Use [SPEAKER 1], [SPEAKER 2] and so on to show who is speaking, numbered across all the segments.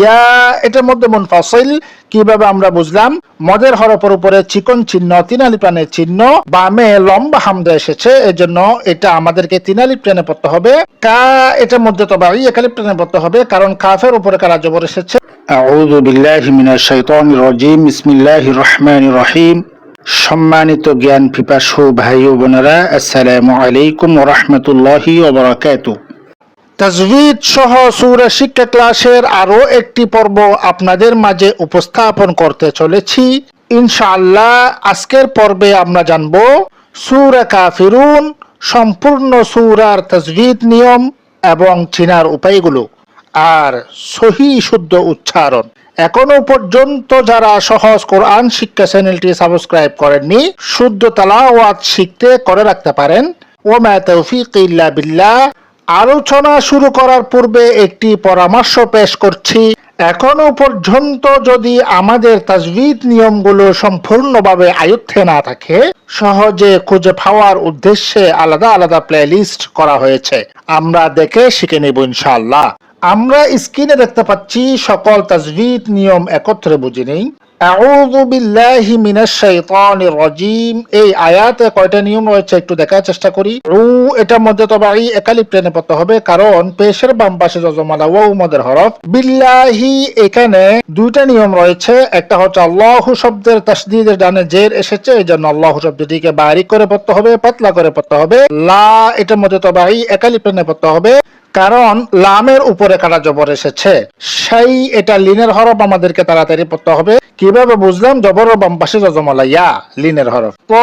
[SPEAKER 1] ইয়া এটার মধ্যে মুনফাসিল কীভাবে আমরা বুঝলাম? মদের হরফের উপরে চিকন চিহ্ন তিনালি প্রাণের চিহ্ন বামে লম্বা হামদা এসেছে এজন্য এটা আমাদেরকে তিনালি প্রাণে পড়তে হবে। কা এটার মধ্যে তো বাড়ি একালি প্রাণে পড়তে হবে কারণ কাফের উপরে কারা জবর এসেছে? আউযু বিল্লাহি মিনাশ শাইতানির রাজিম বিসমিল্লাহির রহমানির রহিম। সম্মানিত জ্ঞান পিপাসু ভাই ও বোনেরা, আসসালামু আলাইকুম রাহমাতুল্লাহি ওয়া বারাকাতুহু। তাজভিদ সহ সূরা শিক্ষা ক্লাসের আরও একটি পর্ব আপনাদের মাঝে উপস্থাপন করতে চলেছি। ইনশাআল্লাহ, আজকের পর্বে আমরা জানব সূরা কাফিরুন, সম্পূর্ণ সূরার তাজভিদ নিয়ম এবং চিনার উপায়গুলো, আর সহি শুদ্ধ উচ্চারণ। এখনও পর্যন্ত যারা সহজ কোরআন শিক্ষা চ্যানেলটি সাবস্ক্রাইব করেননি, শুদ্ধ তালাওয়াত শিখতে করে রাখতে পারেন। ওমা তৌফিক আলোচনা শুরু করার পূর্বে একটি পরামর্শ পেশ করছি। এখনও পর্যন্ত যদি আমাদের তাজবিদ নিয়মগুলো সম্পূর্ণভাবে আয়ত্তে না থাকে, সহজে খুঁজে পাওয়ার উদ্দেশ্যে আলাদা আলাদা প্লেলিস্ট করা হয়েছে। আমরা দেখে শিখে নেব ইনশাআল্লাহ। আমরা স্ক্রিনে দেখতে পাচ্ছি সকল তাজবিদ নিয়ম একত্রে বুঝে নেই। দুইটা নিয়ম রয়েছে। একটা হচ্ছে শব্দের ডানে জের এসেছে এই জন্য আল্লাহ শব্দটিকে বারিক করে পড়তে হবে, পাতলা করে পড়তে হবে। লা, এটার মধ্যে তো বাড়ি একালি পড়তে হবে। কারণ লামের উপরে কাটা জবর এসেছে? সেই এটা লিনের হরফ আমাদেরকে তাড়াতাড়ি পড়তে হবে। কীভাবে বুঝলাম? জবর ও পাশে যজমলা লিনের হরফ। ক,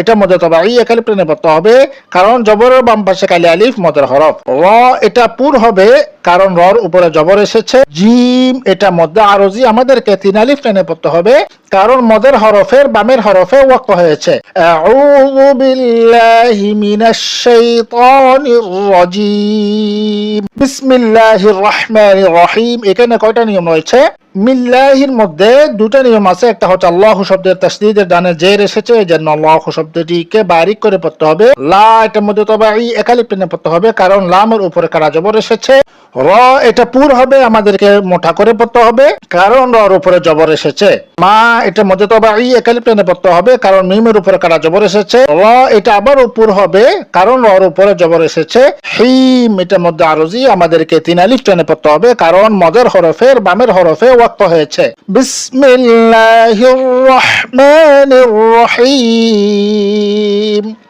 [SPEAKER 1] এটা মধ্যে তবে এই একালি প্রেনে পড়তে হবে। কারণ জবর ও পাশে কালি আলিফ, মদের হরফ। র, এটা পুর হবে কারণ রর উপরে জবর এসেছে। জিম, এটা মধ্যে আরজি আমাদেরকে তিন আলিফ টেনে পড়তে হবে। কারণ মদের হরফের বামের হরফে ওয়াক্ত হয়েছে। আউযু বিল্লাহি রহিম। এখানে কয়টা নিয়ম রয়েছে? মিল্লাহির মধ্যে দুটো নিয়ম আছে। একটা হচ্ছে আল্লাহ শব্দের তাসদিদের ডানে জের এসেছে, এই জন্য আল্লাহ শব্দটিকে বারিক করে পড়তে হবে। লা, এটার মধ্যে তবে এই একালি টেনে পড়তে হবে, কারণ লামের উপরে কারা জবর এসেছে? র, এটা পুর হবে, আমাদেরকে মোটা করে পড়তে হবে, কারণ রর উপরে জবর এসেছে। মা, এটার মধ্যে তবে এই একালি টেনে পড়তে হবে, কারণ মিমের উপরে কারা জবর এসেছে? র, এটা আবার উপর হবে, কারণ রর উপরে জবর এসেছে। হিম, এটার মধ্যে আরজি আমাদেরকে তিন আলিফ টেনে পড়তে হবে, কারণ মদের হরফের বামের হরফে ওয়াক্ত হয়েছে। বিসমিল্লাহির রহমানির রহিম।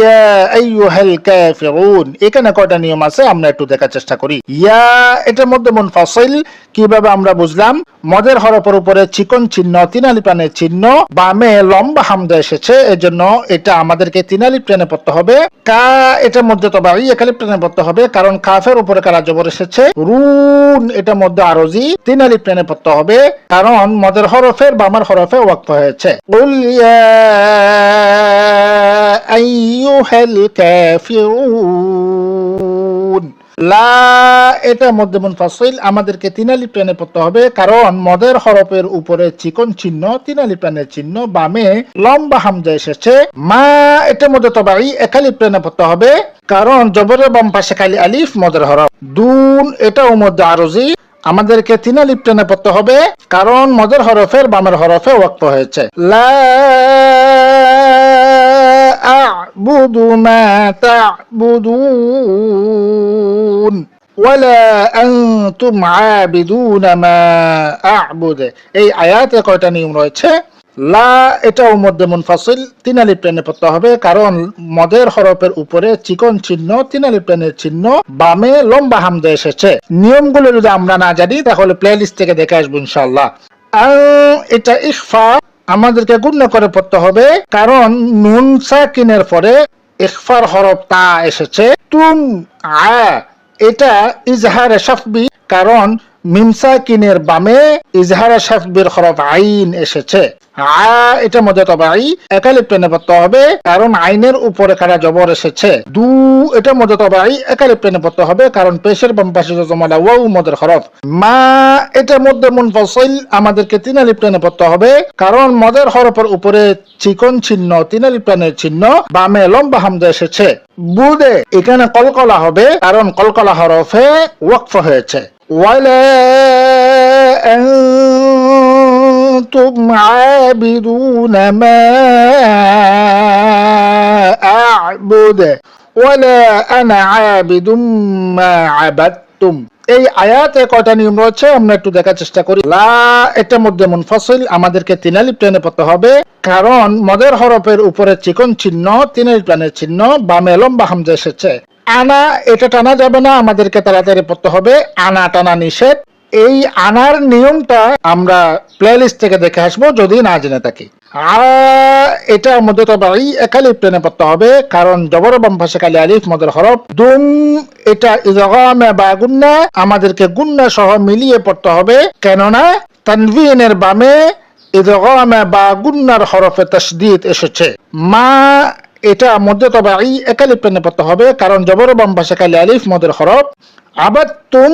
[SPEAKER 1] ইয়া আইয়ুহাল কাফিরুন। এখানে কয়টা নিয়ম আছে, আমরা একটু দেখার চেষ্টা করি। ইয়া, এটার মধ্যে মুনফাসিল কীভাবে আমরা বুঝলাম? মদের হরফের উপরে চিকন চিহ্ন, তিনালি তিনালিপ্রাণের চিহ্ন, বামে লম্বা হামদা এসেছে, এজন্য এটা আমাদেরকে তিনালি তিনালিপ্রাণে পড়তে হবে। কা, এটার মধ্যে তো বাড়ি একালিপ্রাণে পড়তে হবে, কারণ কাফের উপরে কারা জবর এসেছে? রুন, এটার মধ্যে আরজি তিনালিপ্রাণে পড়তে হবে, কারণ মদের হরফের বামার হরফে ওয়াক্ত হয়েছে। ইয়া আইয়ুহাল কাফিরুন লা এটা মধ্যে মুনফাসিল, আমাদেরকে তিনালি প্যানে পড়তে হবে, কারণ মদের হরপের উপরে চিকন চিহ্ন, তিনালি প্যানের চিহ্ন, বামে লম্বা হামজা এসেছে। মা এটা মধ্যে তবাই একালি প্যানে পড়তে হবে, কারণ জবরের বাম পাশে খালি আলিফ, মদের হরপ দুন, এটাও মধ্যে আরজি, আমাদেরকে তিনা লিপটেনে পড়তে হবে, কারণ মদের হরফের বামের হরফে ওয়াক্ত হয়েছে। লা আ'বুদু মা তা'বুদুন ওয়ালা আনতুম আবিদুনা মা আ'বুদ এই আয়াতে কয়টা নিয়ম রয়েছে? লা, এটাও মধ্যে মুনফাসিল তিন আলিফ টেনে পড়তে হবে, কারণ মদের হরফের উপরে চিকন চিহ্ন তিন আলিফ টেনের চিহ্ন, বামে লম্বা হামদা এসেছে। নিয়মগুলো যদি আমরা না জানি, তাহলে প্লে লিস্ট থেকে দেখে আসব ইনশাল্লাহ এটা ইখফা আমাদেরকে গুণ্য করে পড়তে হবে। কারণ নুন সাকিনের পরে ইখফার হরফ তা এসেছে। তুম আ, এটা ইজহারে সফবি। কারণ মিমসা কিনের বামে ইজহারা শাফবির হরফ আইন এসেছে। আ, এটা মধ্যে তবে আই একালিপ টেনে পড়তে হবে, কারণ আইনের উপরে কারা জবর এসেছে? দু, এটা মধ্যে তবে আই একালিপ টেনে পড়তে হবে, কারণ পেশের বাম পাশে জমলা ওয়াউ মদের হরফ। মা, এটা মধ্যে মন মুনফসিল, আমাদেরকে তিন আলিপ পড়তে হবে, কারণ মদের হরফের উপরে চিকন চিহ্ন তিন আলিপ টেনের চিহ্ন বামে লম্বা হামদা এসেছে। বুদে, এখানে কলকলা হবে, কারণ কলকলা হরফে ওয়াকফ হয়েছে। ওয়ালা أنتم عابدون ما أعبد ولا أنا عابد ما عبدتم এই আয়াতে কয়টা নিয়ম রয়েছে আমরা একটু দেখার চেষ্টা করি লা এটা মধ্যে মুনফসিল আমাদেরকে তিনালিপ টেনে পড়তে হবে কারণ মদের হরফের উপরে চিকন চিহ্ন তিনালিপ প্রাণের চিহ্ন বামে লম্বা হামজা এসেছে আনা, এটা টানা যাবে না, আমাদেরকে তাড়াতাড়ি পড়তে হবে। আনা টানা নিষেধ। এই আনার নিয়মটা আমরা প্লেলিস্ট থেকে দেখে আসব, যদি না জেনে থাকি। এটা মধ্যে বাড়ি একালিপ টেনে পড়তে হবে, কারণ জবর বাম কালি আলিফ, মদের হরফ, দুম, এটা ইজগামে বা গুন্না, আমাদেরকে গুন্না সহ মিলিয়ে পড়তে হবে। কেননা, তানভিনের বামে ইদগামে বা গুন্নার হরফে তসদিদ এসেছে। মা এটা মধ্যে তবে এই একালিপ টেনে পড়তে হবে, কারণ জবর বাম পাশে কালি আলিফ, মদের হরফ। আবার তুম,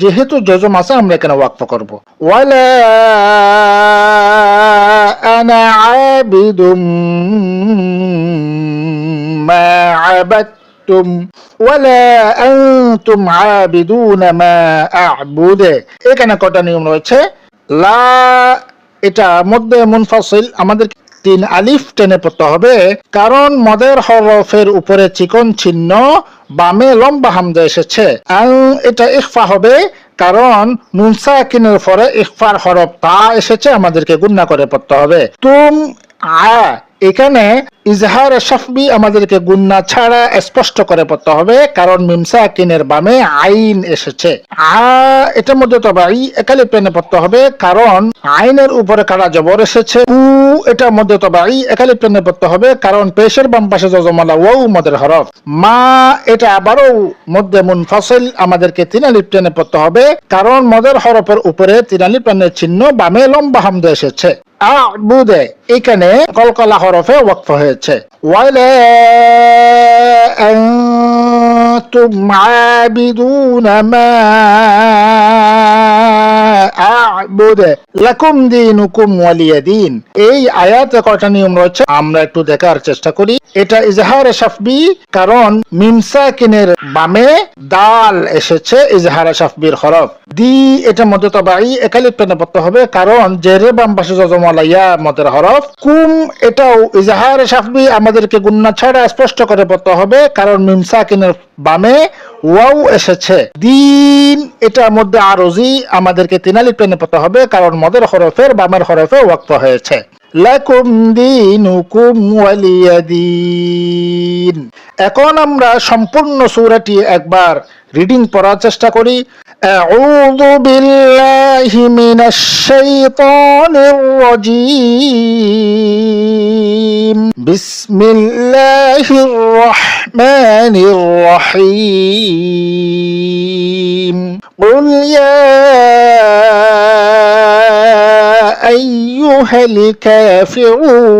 [SPEAKER 1] যেহেতু যজম আছে, আমরা এখানে ওয়াকফ করব। এখানে কটা নিয়ম রয়েছে? লা, এটা মধ্যে মুনফাসিল, আমাদের তিন আলিফ টেনে পড়তে হবে। কারণ মদের হরফের উপরে চিকন চিহ্ন বামে লম্বা হামজা এসেছে। এটা ইখফা হবে, কারণ নুনসা কিনের পরে ইখফার হরফ তা এসেছে, আমাদেরকে গুন্না করে পড়তে হবে। তুম, আ এখানে ইজহার শাফবি আমাদেরকে গুন্না ছাড়া স্পষ্ট করে পড়তে হবে, কারণ মিমসা কিনের বামে আইন এসেছে। আ, এটার মধ্যে তবে একালি পেনে পড়তে হবে, কারণ আইনের উপরে কারা জবর এসেছে, উ, এটার মধ্যে তবে একালি পেনে পড়তে হবে, কারণ পেশের বাম পাশে জজমালা ওয়াউ মদের হরফ। মা, এটা আবারও মধ্যে মুন মুনফাসিল আমাদেরকে তিনালিপ টেনে পড়তে হবে, কারণ মদের হরফের উপরে তিনালিপ টেনের চিহ্ন বামে লম্বা হামদা এসেছে। আবুদে এখানে কলকলা হরফে ওয়াকফ হয়েছে ওয়ালা أنتم عابدون ما লাকুম এই কয়টা নিয়ম রয়েছে? আমরা একটু দেখার চেষ্টা করি। এটা শাফবি, কারণ মিমসাকিনের বামে দাল এসেছে ইজহারে শাফবির হরফ। দি এটা মধ্যে তবাই একালিপ পড়তে হবে, কারণ জেরে বাম পাশে জজমালাইয়া মদের হরফ। কুম এটাও ইজহারে শাফবি আমাদেরকে গুন্না ছাড়া স্পষ্ট করে পড়তে হবে, কারণ মিমসাকিনের বামে ওয়াও এসেছে। দিন, এটার মধ্যে আরজি আমাদেরকে তিনালি টেনে পড়তে হবে, কারণ মদের হরফের বামের হরফে ওয়াক্ত হয়েছে। লাকুম দিনুকুম ওয়ালিয়াদিন এখন আমরা সম্পূর্ণ সূরাটি একবার রিডিং পড়ার চেষ্টা করি أعوذ بالله من الشيطان الرجيم بسم الله الرحمن الرحيم قل يا أيها الكافرون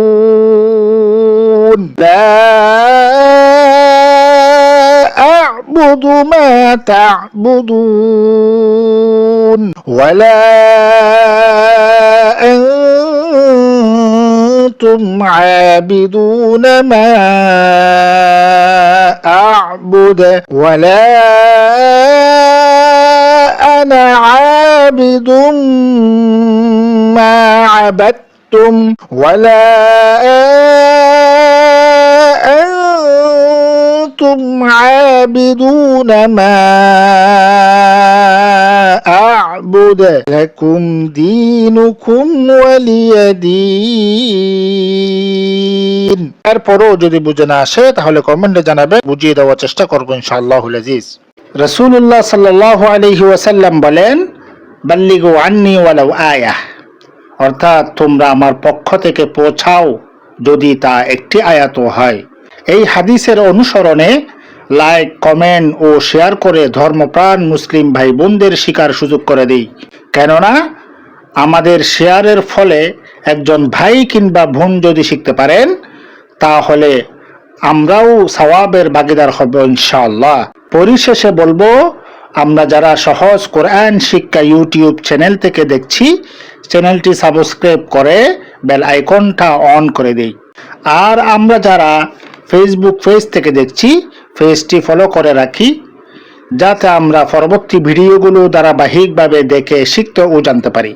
[SPEAKER 1] لا أعبد ما تعبدون ولا أنتم عابدون ما أعبد ولا أنا عابد ما عبدتم ولا أنتم عابدون ما أعبد لكم دينكم ولي دين এরপরও যদি বুঝে না আসে তাহলে কমেন্টে জানাবে বুঝিয়ে দেওয়ার চেষ্টা করবো ইনশাআল্লাহ আজিজ রসুল্লাহ সাল্লাহ আলহি ওয়াসাল্লাম বলেন, বাল্লিগু আন্নি ওয়ালাউ আয়াহ অর্থাৎ তোমরা আমার পক্ষ থেকে পৌঁছাও যদি তা একটি আয়াত হয়। এই হাদিসের অনুসরণে লাইক, কমেন্ট ও শেয়ার করে ধর্মপ্রাণ মুসলিম ভাই বোনদের শিকার সুযোগ করে দিই। কেননা, আমাদের শেয়ারের ফলে একজন ভাই কিংবা বোন যদি শিখতে পারেন, তাহলে আমরাও সওয়াবের ভাগিদার হব ইনশাআল্লাহ। পরিশেষে বলব, আমরা যারা সহজ কোরআন শিক্ষা ইউটিউব চ্যানেল থেকে দেখছি, চ্যানেলটি সাবস্ক্রাইব করে বেল আইকনটা অন করে দেই। আর আমরা যারা ফেসবুক পেজ থেকে দেখছি পেজটি ফলো করে রাখি, যাতে আমরা পরবর্তী ভিডিওগুলো ধারাবাহিকভাবে দেখে শিখতে ও জানতে পারি।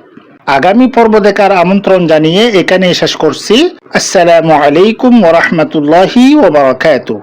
[SPEAKER 1] আগামী পর্ব দেখার আমন্ত্রণ জানিয়ে এখানে শেষ করছি। আসসালামু আলাইকুম ওরহমতুল্লাহি ওবরাকাতুহ